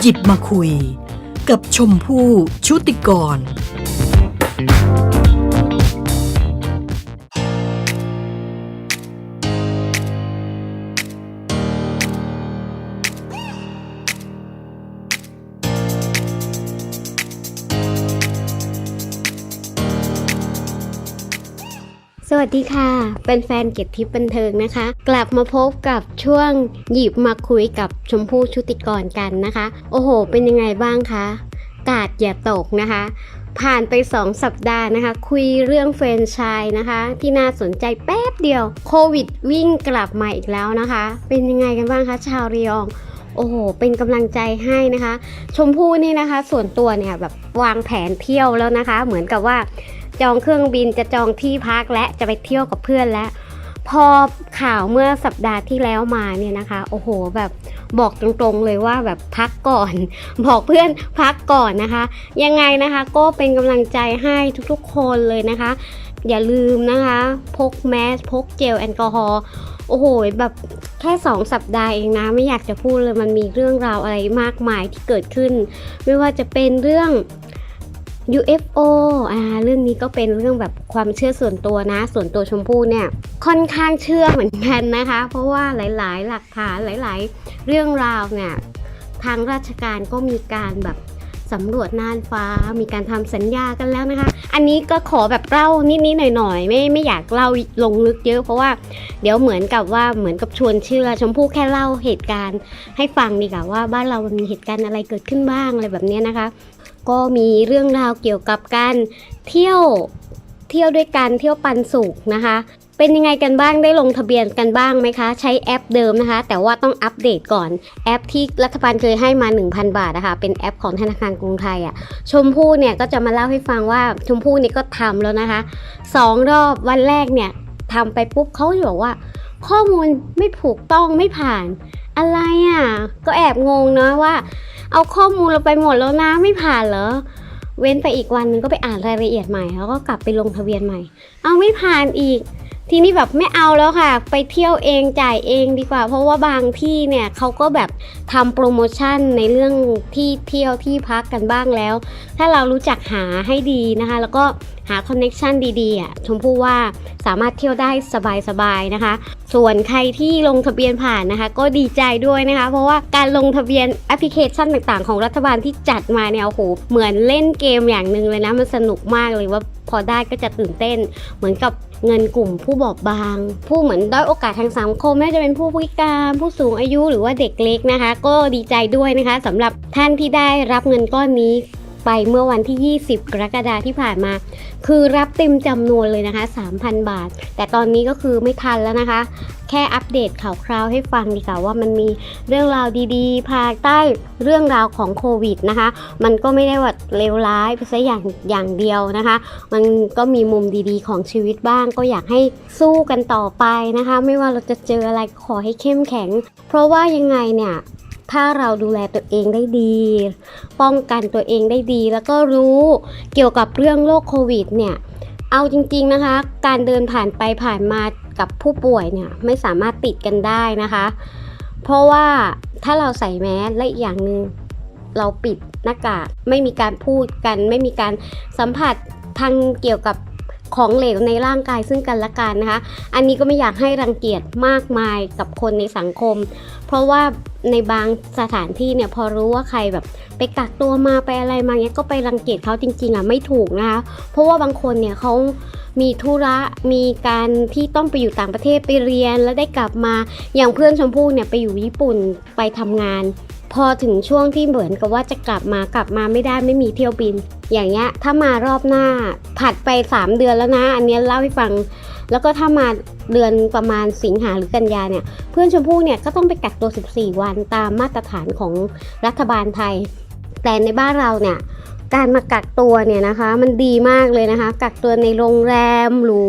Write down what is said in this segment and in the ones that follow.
หยิบมาคุย กับชมพู่ชุติกร วัสดีค่ะเป็นแฟนเก็บทิปบันเทิงนะคะ กลับมาพบกับช่วงหยิบมาคุยกับชมพู่ชุติกรกันนะคะ โอ้โห เป็นยังไงบ้างคะกาดอย่าตกนะคะ ผ่านไป 2 สัปดาห์นะคะ คุยเรื่องแฟรนไชส์นะคะ ที่น่าสนใจแป๊บเดียวโควิดวิ่งกลับมาอีกแล้วนะคะ เป็นยังไงกันบ้างคะชาวเระยองโอ้โห เป็นกำลังใจให้นะคะ ชมพู่นี่นะคะ ส่วนตัวเนี่ยแบบวางแผนเที่ยวแล้วนะคะ เหมือนกับว่า จองเครื่องบินจะจองที่พักและจะไปเที่ยวกับเพื่อนแล้วพอข่าวเมื่อสัปดาห์ที่แล้วมาเนี่ยนะคะ โอ้โหแบบบอกตรงๆเลยว่าแบบพักก่อน บอกเพื่อนพักก่อนนะคะ ยังไงนะคะก็เป็นกำลังใจให้ทุกๆคนเลยนะคะ อย่าลืมนะคะ พกแมสพกเจลแอลกอฮอล์โอ้โหแบบแค่ 2 สัปดาห์เองนะ ไม่อยากจะพูดเลยมันมีเรื่องราวอะไรมากมายที่เกิดขึ้น ไม่ว่าจะเป็นเรื่อง UFO อ่าเรื่องนี้ก็เป็นเรื่องแบบความเชื่อส่วนตัวนะ ส่วนตัวชมพู่เนี่ยค่อนข้างเชื่อเหมือนกันนะคะ เพราะว่าหลาย ๆ หลักฐานหลาย ๆ เรื่องราวเนี่ยทางราชการก็มีการแบบ สำรวจน่านฟ้ามีการทำสัญญากันแล้วนะคะ อันนี้ก็ขอแบบเล่านิดๆหน่อยๆไม่ไม่อยากเล่าลงลึกเยอะ เพราะว่าเดี๋ยวเหมือนกับว่าเหมือนกับชวนเชื่อ ชมพู่แค่เล่าเหตุการณ์ ให้ฟังดีกว่าว่าบ้านเรามันมีเหตุการณ์อะไรเกิดขึ้นบ้างอะไรแบบนี้นะคะ ก็มีเรื่องราวเกี่ยวกับการเที่ยวเที่ยวด้วยกันเที่ยวปันสุขนะคะ เป็นยังไงกันบ้างได้ลงทะเบียนกันบ้างไหมคะ ใช้แอปเดิมนะคะ แต่ว่าต้องอัปเดตก่อนแอปที่รัฐบาลเคยให้มา 1,000 บาทนะคะเป็นแอปของธนาคารกรุงไทยอะ่ะชมพู่เนี่ยก็จะมาเล่าให้ฟังว่าชมพู่นี่ก็ทำแล้วนะคะสองรอบวันแรกเนี่ยทำไปปุ๊บเขาจะบอกว่า ข้อมูลไม่ถูกต้องไม่ผ่าน อะไรอะก็แอบงงนะว่า เอาข้อมูลเราไปหมดแล้วนะไม่ผ่านเหรอเว้นไปอีกวันนึงก็ไปอ่านรายละเอียดใหม่ แล้วก็กลับไปลงทะเบียนใหม่ เอาไม่ผ่านอีก ทีนี้แบบไม่เอาแล้วค่ะ ไปเที่ยวเองจ่ายเองดีกว่า เพราะว่าบางที่เนี่ยเขาก็แบบทำโปรโมชั่นในเรื่องที่เที่ยวที่พักกันบ้างแล้ว ถ้าเรารู้จักหาให้ดีนะคะ แล้วก็หาคอนเน็ชันดีๆอะชมพู่ว่าสามารถเที่ยวได้สบายๆนะคะ ส่วนใครที่ลงทะเบียนผ่านนะคะ ก็ดีใจด้วยนะคะ เพราะว่าการลงทะเบียนแอปพลิเคชันต่างๆ ของรัฐบาลที่จัดมาเนี่ยโอ้โหเหมือนเล่นเกมอย่างหนึ่งเลยนะมันสนุกมากเลยว่า พอได้ก็จะตื่นเต้น เหมือนกับเงินกลุ่มผู้บอบบาง ผู้เหมือนด้อยโอกาสทางสังคมไม่ว่าจะเป็นผู้พิการผู้สูงอายุหรือว่าเด็กเล็กนะคะ ก็ดีใจด้วยนะคะสำหรับท่านที่ได้รับเงินก้อนนี้ ไปเมื่อวันที่ 20 กรกฎาคมที่ผ่านมา คือรับเต็มจำนวนเลยนะคะ 3,000 บาท แต่ตอนนี้ก็คือไม่ทันแล้วนะคะ แค่อัปเดตข่าวคราวให้ฟังดีกว่าว่ามันมีเรื่องราวดีๆ ภายใต้เรื่องราวของโควิดนะคะ มันก็ไม่ได้ว่าเลวร้ายไปซะอย่างอย่างเดียวนะคะ มันก็มีมุมดีๆ ของชีวิตบ้าง ก็อยากให้สู้กันต่อไปนะคะ ไม่ว่าเราจะเจออะไรขอให้เข้มแข็ง เพราะว่ายังไงเนี่ย ถ้าเราดูแลตัวเองได้ดี ป้องกันตัวเองได้ดี แล้วก็รู้เกี่ยวกับเรื่องโรคโควิดเนี่ย เอาจริงๆนะคะ การเดินผ่านไปผ่านมากับผู้ป่วยเนี่ยไม่สามารถติดกันได้นะคะ เพราะว่าถ้าเราใส่แมสและอีกอย่างหนึ่งเราปิดหน้ากากไม่มีการพูดกัน ไม่มีการสัมผัสทางเกี่ยวกับ ของเหลวในร่างกายซึ่งกันและกันนะคะ อันนี้ก็ไม่อยากให้รังเกียจมากมายกับคนในสังคม เพราะว่าในบางสถานที่เนี่ยพอรู้ว่าใครแบบไปกักตัวมาไปอะไรมาเนี้ยก็ไปรังเกียจเขาจริงๆอะไม่ถูกนะคะ เพราะว่าบางคนเนี่ยเขามีธุระมีการที่ต้องไปอยู่ต่างประเทศไปเรียนแล้วได้กลับมาอย่างเพื่อนชมพู่เนี่ยไปอยู่ญี่ปุ่นไปทำงาน พอถึงช่วงที่เหมือนกับว่าจะกลับมากลับมาไม่ได้ไม่มีเที่ยวบิน อย่างเงี้ยถ้ามารอบหน้าผัดไป 3 เดือนแล้วนะ อันนี้เล่าให้ฟัง แล้วก็ถ้ามาเดือนประมาณสิงหาหรือกันยาเนี่ย เพื่อนชมพู่เนี่ยก็ต้องไปกักตัว 14 วันตามมาตรฐานของรัฐบาลไทย แต่ในบ้านเราเนี่ยการมากักตัวเนี่ยนะคะ มันดีมากเลยนะคะ กักตัวในโรงแรมหรู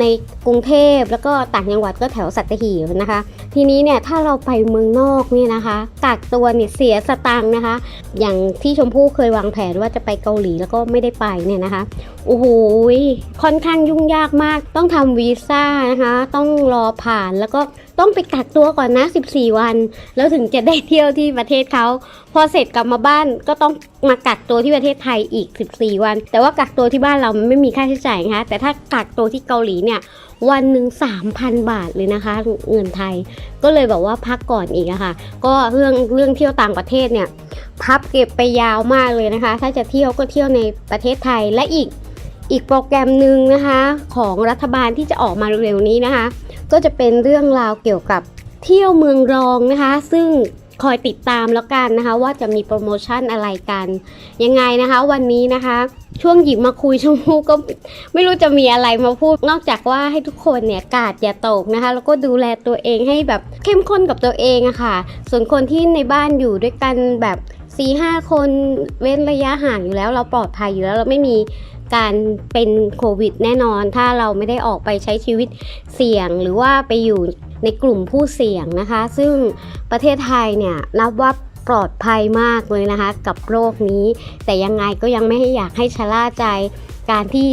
ในกรุงเทพแล้วก็ต่างจังหวัดก็แถวสัตหีบนะคะ ทีนี้เนี่ยถ้าเราไปเมืองนอกเนี่ยนะคะกักตัวเนี่ยเสียสตังค์นะคะ อย่างที่ชมพู่เคยวางแผนว่าจะไปเกาหลีแล้วก็ไม่ได้ไปเนี่ยนะคะโอ้โหค่อนข้างยุ่งยากมาก ต้องทำวีซ่านะคะ ต้องรอผ่านแล้วก็ต้องไปกักตัวก่อนนะ 14 วัน แล้วถึงจะได้เที่ยวที่ประเทศเขาพอเสร็จกลับมาบ้านก็ต้องมากักตัวที่ประเทศไทยอีก 14 วัน แต่ว่ากักตัวที่บ้านเราไม่มีค่าใช้จ่ายนะคะแต่ถ้ากักตัวที่เกาหลีเนี่ยวันหนึ่ง3,000 บาทเลยนะคะ เงินไทยก็เลยแบบว่าพักก่อนอีกอะค่ะ ก็เรื่องเรื่องเที่ยวต่างประเทศเนี่ยพับเก็บไปยาวมากเลยนะคะ ถ้าจะเที่ยวก็เที่ยวในประเทศไทยและอีกอีกโปรแกรมหนึ่งนะคะ ของรัฐบาลที่จะออกมาเร็วๆนี้นะคะ ก็จะเป็นเรื่องราวเกี่ยวกับเที่ยวเมืองรองนะคะ ซึ่ง คอยติดตามแล้วกันนะคะว่าจะมีโปรโมชั่นอะไรกัน ยังไงนะคะวันนี้นะคะ ช่วงหยิบมาคุยชมพู่ก็ไม่รู้จะมีอะไรมาพูด นอกจากว่าให้ทุกคนเนี่ยกาดอย่าตกนะคะ แล้วก็ดูแลตัวเองให้แบบเข้มข้นกับตัวเองอะค่ะ ส่วนคนที่ในบ้านอยู่ด้วยกันแบบ4ีห้าคนเว้นระยะห่างอยู่แล้ว เราปลอดภัยอยู่แล้วเราไม่มีการเป็นโควิดแน่นอน ถ้าเราไม่ได้ออกไปใช้ชีวิตเสี่ยงหรือว่าไปอยู่ ในกลุ่มผู้เสี่ยงนะคะ ซึ่งประเทศไทยเนี่ยนับว่าปลอดภัยมากเลยนะคะ กับโรคนี้ แต่ยังไงก็ยังไม่ให้อยากให้ชะล่าใจการที่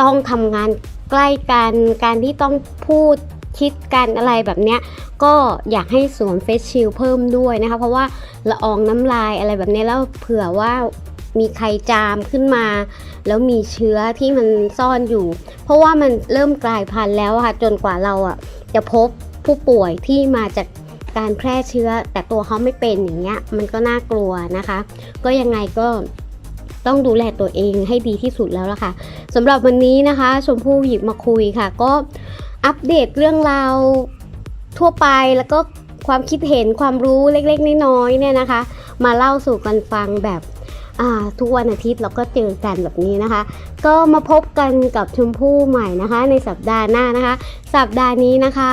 ต้องทำงานใกล้กันการที่ต้องพูดคิดกันอะไรแบบเนี้ยก็อยากให้สวมเฟซชิลเพิ่มด้วยนะคะ เพราะว่าละอองน้ำลายอะไรแบบนี้แล้วเผื่อว่ามีใครจามขึ้นมา แล้วมีเชื้อที่มันซ่อนอยู่ เพราะว่ามันเริ่มกลายพันธุ์แล้วค่ะจนกว่าเราอะจะพบ ผู้ป่วยที่มาจากการแพร่เชื้อ แต่ตัวเขาไม่เป็นอย่างเงี้ยมันก็น่ากลัวนะคะ ก็ยังไงก็ต้องดูแลตัวเองให้ดีที่สุดแล้วล่ะค่ะสำหรับวันนี้นะคะชมพู่หยิบมาคุยค่ะ ก็อัปเดตเรื่องราวทั่วไปแล้วก็ความคิดเห็นความรู้เล็กๆน้อยๆเนี่ยนะคะ มาเล่าสู่กันฟังแบบทุกวันอาทิตย์เราก็เจอกันแบบนี้นะคะ ก็มาพบกันกับชมพู่ใหม่นะคะ ในสัปดาห์หน้านะคะ สัปดาห์นี้นะคะ